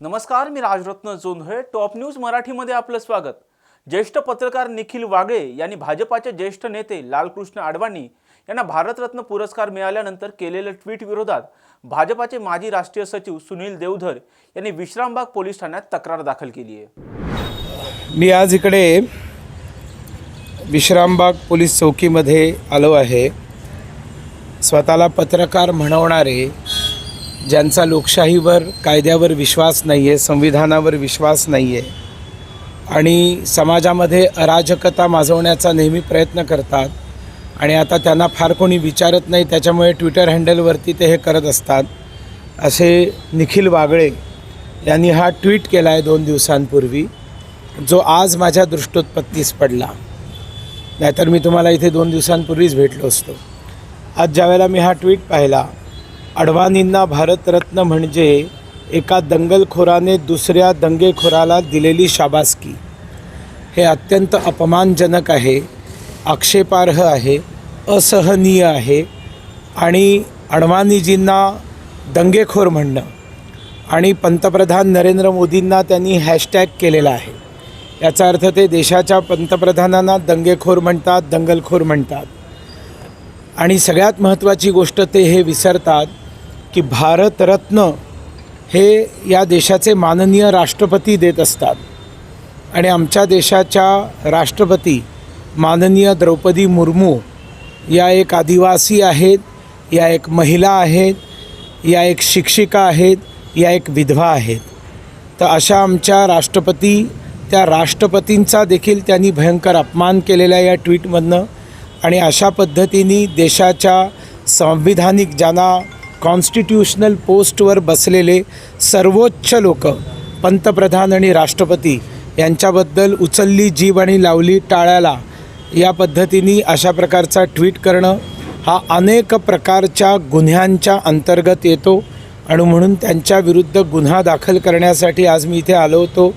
नमस्कार मी Rajratna Jondhale top news मराठीमध्ये आपलं स्वागत. ज्येष्ठ पत्रकार निखिल वागळे यांनी भाजपाचे ज्येष्ठ नेते लालकृष्ण अडवाणी यांना भारतरत्न पुरस्कार मिळाल्यानंतर केलेल्या ट्विट विरोधात भाजपाचे माजी राष्ट्रीय सचिव सुनील देवधर यांनी विश्रामबाग पोलीस ठाण्यात तक्रार दाखल केली आहे. मी आज इकडे विश्रामबाग पोलीस चौकीमध्ये आलो आहे. स्वतःला पत्रकार म्हणवणारे ज्यांचा लोकशाहीवर कायद्यावर विश्वास नाही आहे संविधानावर विश्वास नाही आहे आणि समाजामध्ये अराजकता माजवण्याचा नेहमी प्रयत्न करतात आणि आता त्यांना फार कोणी विचारत नाही त्याच्यामुळे ट्विटर हँडलवरती ते हे करत असतात असे निखिल वागळे यांनी हा ट्विट केला आहे दोन दिवसांपूर्वी जो आज माझ्या दृष्टोत्पत्तीस पडला. नाहीतर मी तुम्हाला इथे दोन दिवसांपूर्वीच भेटलो असतो. आज ज्यावेळेला मी हा ट्विट पाहिला अडवाणींना भारतरत्न म्हणजे एका दंगलखोराने दुसऱ्या दंगेखोराला दिलेली शाबासकी. हे अत्यंत अपमानजनक आहे आक्षेपार्ह आहे असहनीय आहे आणि अडवाणीजींना दंगेखोर म्हणणं आणि पंतप्रधान नरेंद्र मोदींना त्यांनी हॅशटॅग केलेला आहे. याचा अर्थ ते देशाच्या पंतप्रधानांना दंगेखोर म्हणतात दंगलखोर म्हणतात. आणि सगळ्यात महत्त्वाची गोष्ट ते हे विसरतात की भारतरत्न हे या देशाचे माननीय राष्ट्रपती देत असतात. आणि आमच्या देशाच्या राष्ट्रपती माननीय द्रौपदी मुर्मू या एक आदिवासी आहेत या एक महिला आहेत या एक शिक्षिका आहेत या एक विधवा आहेत. तर अशा आमच्या राष्ट्रपती त्या राष्ट्रपतींचा देखील त्यांनी भयंकर अपमान केलेला या ट्विटमधनं. आणि अशा पद्धतीने देशाच्या संविधानिक ज्यांना कॉन्स्टिट्यूशनल पोस्टवर बसलेले सर्वोच्च लोक पंतप्रधान आणि राष्ट्रपती यांच्याबद्दल उचलली जीभ आणि लावली टाळ्याला. या पद्धतीने अशा प्रकारचा ट्विट करणं हा अनेक प्रकारच्या गुन्ह्यांच्या अंतर्गत येतो. आणि म्हणून त्यांच्या विरुद्ध गुन्हा दाखल करण्यासाठी आज मी इथे आलो होतो.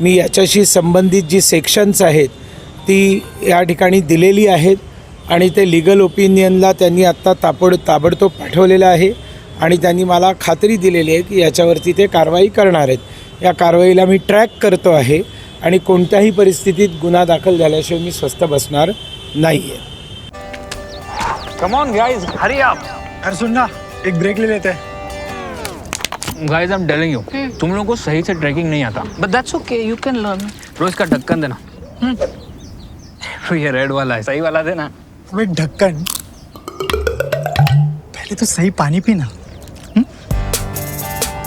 मी याच्याशी संबंधित जी सेक्शन्स आहेत ती या ठिकाणी दिलेली आहेत. आणि ते लिगल ओपिनियनला त्यांनी आत्ता ताबड ताबडतोब पाठवलेलं आहे. आणि त्यांनी मला खात्री दिलेली आहे की याच्यावरती ते कारवाई करणार आहेत. या कारवाईला मी ट्रॅक करतो आहे आणि कोणत्याही परिस्थितीत गुन्हा दाखल झाल्याशिवाय मी स्वस्थ बसणार नाही आहे come on guys hurry up अरे सुन ना एक ब्रेक ले लेते. हैं guys I am telling you तुम लोगों को सही से ट्रैकिंग नहीं आता. But that's okay, you can learn. रोज का ढक्कन देना. ये रेड वाला है सही वाला देना. ढक्कन पहले तो सही पानी पीना।